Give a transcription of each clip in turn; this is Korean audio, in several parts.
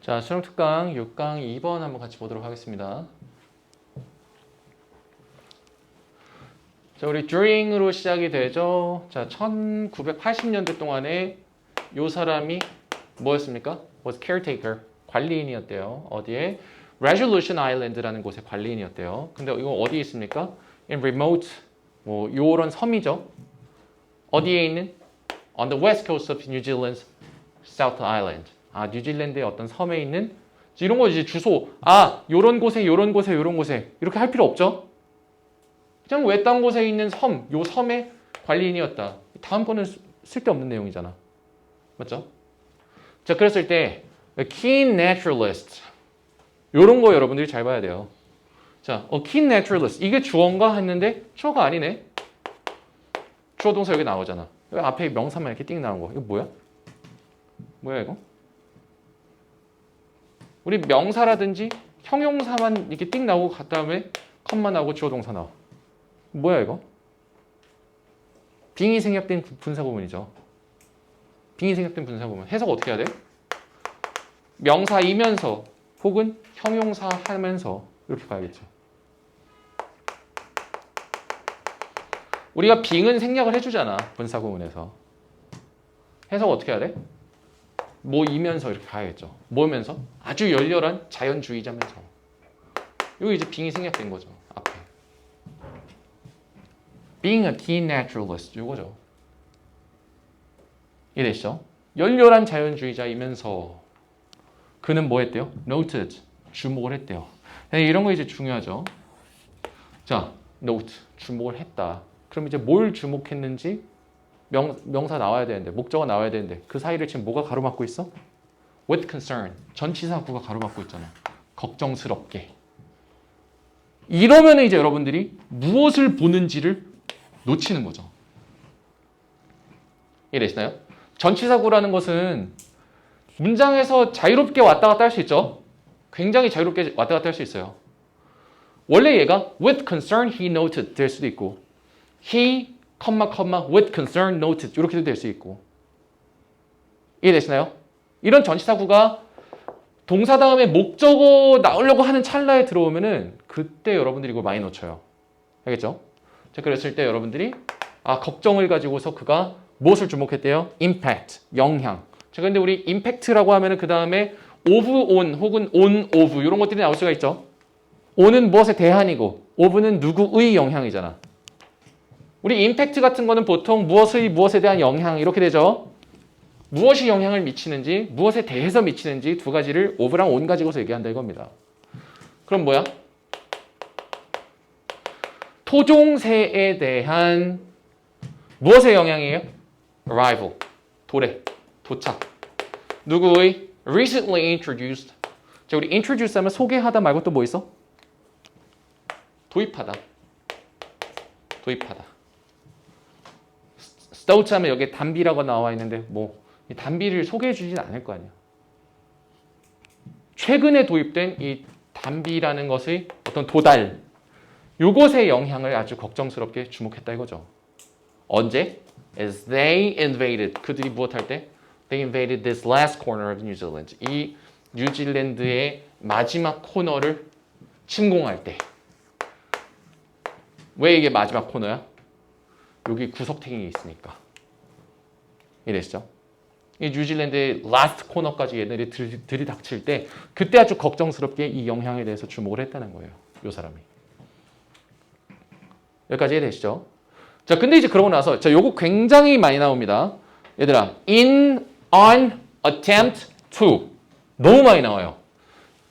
자, 수능 특강 6강 2번 한번 같이 보도록 하겠습니다. 자, 우리 during으로 시작이 되죠. 자, 1980년대 동안에 요 사람이 뭐였습니까? was caretaker, 관리인이었대요. 어디에? Resolution Island라는 곳의 관리인이었대요. 근데 이거 어디에 있습니까? In remote, 뭐 요런 섬이죠. 어디에 있는? On the west coast of New Zealand's South Island. 아, 뉴질랜드의 어떤 섬에 있는 이런 거 이제 주소. 아, 요런 곳에 요런 곳에 요런 곳에 이렇게 할 필요 없죠. 그냥 외딴 곳에 있는 섬, 요 섬의 관리인이었다. 다음 거는 쓰- 쓸데없는 내용이잖아. 맞죠? 자, 그랬을 때 keen naturalist 요런 거 여러분들이 잘 봐야 돼요. 자, 어, keen naturalist 이게 주어인가 했는데 주어가 아니네. 주어 동사 여기 나오잖아. 앞에 명사만 이렇게 띵 나온 거. 이거 뭐야? 뭐야 이거? 우리 명사라든지 형용사만 이렇게 띵 나오고 그 다음에 컴만 나오고 주어 동사 나와. 뭐야 이거? 빙이 생략된 부- 분사 구문이죠. 빙이 생략된 분사 구문. 해석 어떻게 해야 돼? 명사이면서 혹은 형용사 하면서 이렇게 가야겠죠. 우리가 빙은 생략을 해주잖아 분사 구문에서. 해석 어떻게 해야 돼? 뭐이면서 이렇게 가야겠죠. 뭐면서? 아주 열렬한 자연주의자면서. 여기 이제 빙이 생략된 거죠. 앞에. Being a keen naturalist 이거죠. 이해되시죠? 열렬한 자연주의자이면서 그는 뭐 했대요? Noted 주목을 했대요. 네, 이런 거 이제 중요하죠. 자, note 주목을 했다. 그럼 이제 뭘 주목했는지 명, 명사 나와야 되는데 목적어 나와야 되는데 그 사이를 지금 뭐가 가로막고 있어? With concern 전치사구가 가로막고 있잖아. 걱정스럽게. 이러면 이제 여러분들이 무엇을 보는지를 놓치는 거죠. 이해되시나요? 전치사구라는 것은 문장에서 자유롭게 왔다 갔다 할 수 있죠. 굉장히 자유롭게 왔다 갔다 할 수 있어요. 원래 얘가 with concern he noted 될 수도 있고 he, 컴마 컴마 with concern noted 이렇게도 될 수 있고 이해되시나요? 이런 전치사구가 동사 다음에 목적어 나오려고 하는 찰나에 들어오면은 그때 여러분들이 이걸 많이 놓쳐요. 알겠죠? 자, 그랬을 때 여러분들이 아 걱정을 가지고서 그가 무엇을 주목했대요? impact, 영향. 자, 근데 우리 impact라고 하면은 그 다음에 of on 혹은 on of 이런 것들이 나올 수가 있죠. on은 무엇에 대한이고 of는 누구의 영향이잖아. 우리 임팩트 같은 거는 보통 무엇의 무엇에 대한 영향 이렇게 되죠. 무엇이 영향을 미치는지 무엇에 대해서 미치는지 두 가지를 오브랑 온 가지고서 얘기한다 이겁니다. 그럼 뭐야? 토종새에 대한 무엇의 영향이에요? arrival, 도래, 도착. 누구의 recently introduced. 자, 우리 introduce 하면 소개하다 말고 또 뭐 있어? 도입하다. 도입하다. 스타우트 하면 여기에 단비라고 나와 있는데 뭐이 단비를 소개해 주진 않을 거 아니야. 최근에 도입된 이 단비라는 것의 어떤 도달 요것의 영향을 아주 걱정스럽게 주목했다 이거죠. 언제? As they invaded 그들이 무엇할 때? They invaded this last corner of New Zealand. 이 뉴질랜드의 마지막 코너를 침공할 때. 왜 이게 마지막 코너야? 여기 구석탱이 있으니까. 이래시죠? 이 뉴질랜드의 라스트 코너까지 얘네들이 들, 들이닥칠 때 그때 아주 걱정스럽게 이 영향에 대해서 주목을 했다는 거예요. 요 사람이. 여기까지 이해되시죠? 자, 근데 이제 그러고 나서 자, 요거 굉장히 많이 나옵니다. 얘들아, in, on, attempt to 너무 많이 나와요.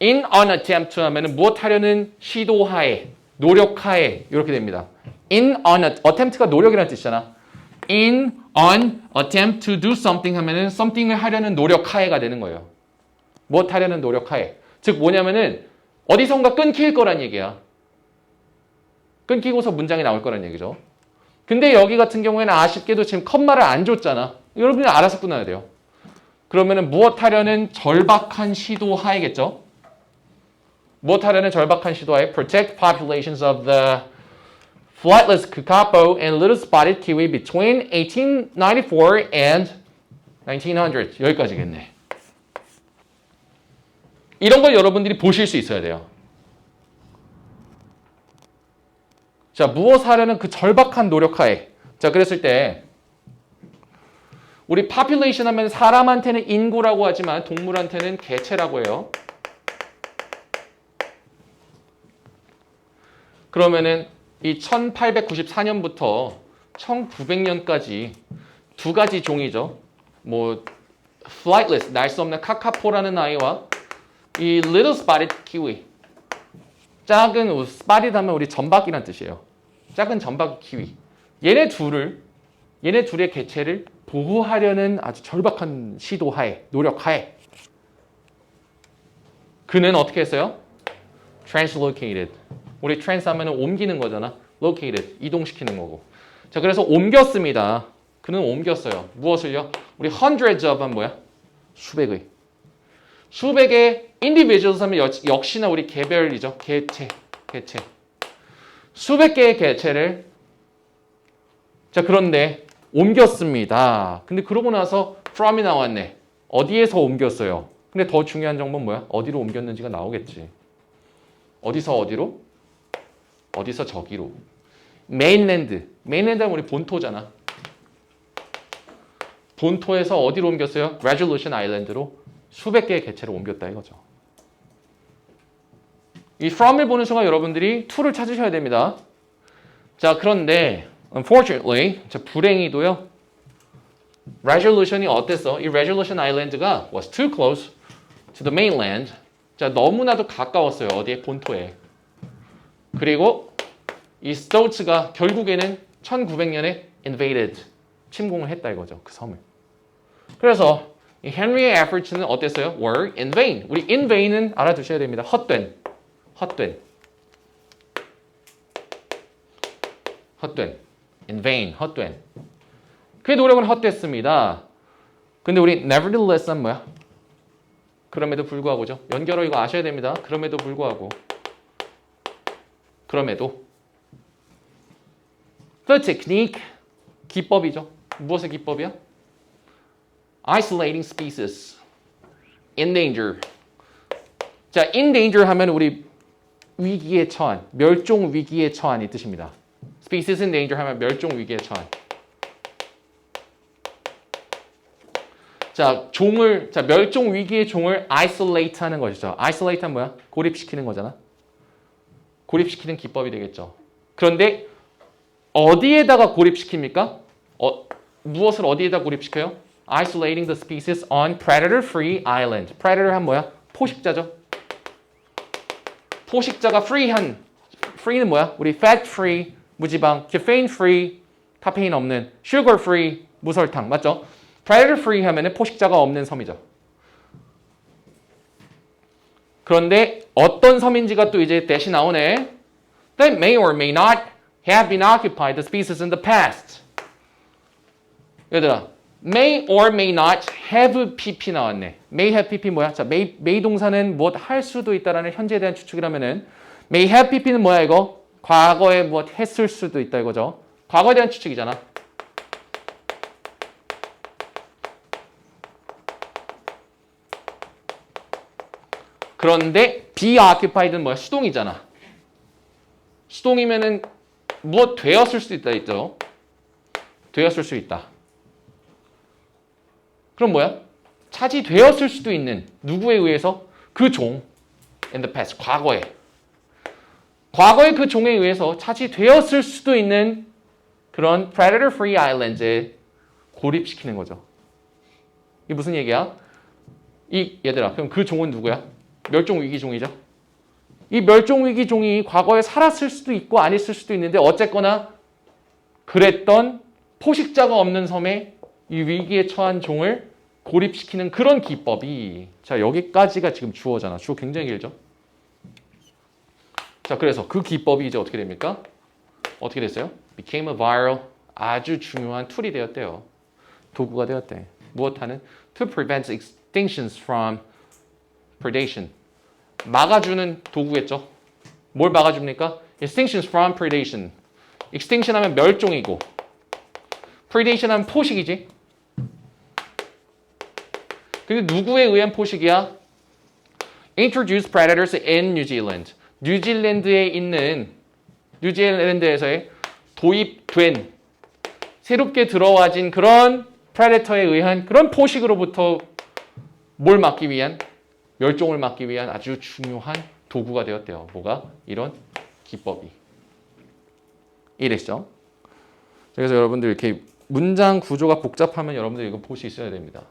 in, on, attempt to 하면은 무엇 하려는 시도하에, 노력하에 이렇게 됩니다. In, on, attempt가 노력이라는 뜻이잖아. in, on, attempt to do something 하면은 something을 하려는 노력하에가 되는 거예요. 무엇 하려는 노력하에. 즉 뭐냐면은 어디선가 끊길 거란 얘기야. 끊기고서 문장이 나올 거란 얘기죠. 근데 여기 같은 경우에는 아쉽게도 지금 컴마를 안 줬잖아. 여러분이 알아서 끊어야 돼요. 그러면은 무엇 하려는 절박한 시도하에겠죠. 무엇 하려는 절박한 시도하에 protect populations of the flightless kakapo and little spotted kiwi between 1894 and 1900 여기까지겠네. 이런 걸 여러분들이 보실 수 있어야 돼요. 자, 무엇 하려는 그 절박한 노력하에. 자, 그랬을 때 우리 population 하면 사람한테는 인구라고 하지만 동물한테는 개체라고 해요. 그러면은 이 1894년부터 1900년까지 두 가지 종이죠. 뭐 flightless 날 수 없는 카카포라는 아이와 이 little spotted kiwi 작은 우- spotted 하면 우리 점박이란 뜻이에요. 작은 점박 키위. 얘네 둘을 얘네 둘의 개체를 보호하려는 아주 절박한 시도하에 노력하에 그는 어떻게 했어요? translocated. 우리 trans 하면은 옮기는 거잖아. located 이동시키는 거고. 자 그래서 옮겼습니다. 그는 옮겼어요. 무엇을요? 우리 hundreds of은 뭐야? 수백의. 수백의 individuals 하면 여- 역시나 우리 개별이죠. 개체, 개체. 수백 개의 개체를 자 그런데 옮겼습니다. 근데 그러고 나서 from이 나왔네. 어디에서 옮겼어요? 근데 더 중요한 정보는 뭐야? 어디로 옮겼는지가 나오겠지. 어디서 어디로? 어디서 저기로. 메인랜드. 메인랜드 하면 우리 본토잖아. 본토에서 어디로 옮겼어요? 레졸루션 아일랜드로 수백 개의 개체를 옮겼다 이거죠. 이 from을 보는 순간 여러분들이 to를 찾으셔야 됩니다. 자, 그런데 unfortunately, 자, 불행히도요. resolution이 어땠어? 이 resolution island가 was too close to the mainland. 자, 너무나도 가까웠어요. 어디에? 본토에. 그리고 이 스토츠가 결국에는 1900년에 invaded, 침공을 했다 이거죠. 그 섬을. 그래서 이 헨리의 efforts는 어땠어요? were in vain. 우리 in vain은 알아두셔야 됩니다. 헛된, 헛된, 헛된, in vain, 헛된. 그의 노력은 헛됐습니다. 근데 우리 nevertheless는 뭐야? 그럼에도 불구하고죠. 연결어 이거 아셔야 됩니다. 그럼에도 불구하고. 그럼에도 the technique 기법이죠. 무엇의 기법이야? isolating species in danger. 자, in danger 하면 우리 위기에 처한, 멸종 위기에 처한 이 뜻입니다. species in danger 하면 멸종 위기에 처한. 자, 종을 자, 멸종 위기의 종을 isolate 하는 것이죠. isolate 하면 뭐야? 고립시키는 거잖아. 고립시키는 기법이 되겠죠. 그런데 어디에다가 고립시킵니까? 어, 무엇을 어디에다 고립시켜요? Isolating the species on predator-free island. predator 한 뭐야? 포식자죠. 포식자가 free한 free는 뭐야? 우리 fat-free 무지방, caffeine-free 카페인 없는, sugar-free 무설탕 맞죠? predator-free 하면은 포식자가 없는 섬이죠. 그런데 어떤 섬인지가 또 이제 대신 나오네. That may or may not have been occupied the species in the past. 얘들아, may or may not have pp 나왔네. may have pp 뭐야? 자, may, may 동사는 무엇 할 수도 있다라는 현재에 대한 추측이라면은 may have pp는 뭐야 이거? 과거에 무엇 했을 수도 있다 이거죠. 과거에 대한 추측이잖아. 그런데 be occupied는 뭐야? 수동이잖아. 수동이면은 무엇 되었을 수도 있다 있죠. 되었을 수 있다. 그럼 뭐야? 차지되었을 수도 있는 누구에 의해서 그 종 in the past 과거에 과거의 그 종에 의해서 차지되었을 수도 있는 그런 predator free islands에 고립시키는 거죠. 이게 무슨 얘기야? 이 얘들아 그럼 그 종은 누구야? 멸종 위기 종이죠. 이 멸종 위기 종이 과거에 살았을 수도 있고 아니었을 수도 있는데 어쨌거나 그랬던 포식자가 없는 섬에 이 위기에 처한 종을 고립시키는 그런 기법이 자 여기까지가 지금 주어잖아. 주어 굉장히 길죠. 자 그래서 그 기법이 이제 어떻게 됩니까? 어떻게 됐어요? became a viral 아주 중요한 툴이 되었대요. 도구가 되었대. 무엇하는? to prevent extinctions from predation. 막아주는 도구겠죠. 뭘 막아줍니까? extinctions from predation. extinction 하면 멸종이고 predation 하면 포식이지. 근데 누구에 의한 포식이야? introduced predators in New Zealand. 뉴질랜드에 있는 뉴질랜드에서의 도입된 새롭게 들어와진 그런 프레데터에 의한 그런 포식으로부터 뭘 막기 위한 멸종을 막기 위한 아주 중요한 도구가 되었대요. 뭐가? 이런 기법이. 이랬죠. 그래서 여러분들 이렇게 문장 구조가 복잡하면 여러분들 이거 볼 수 있어야 됩니다.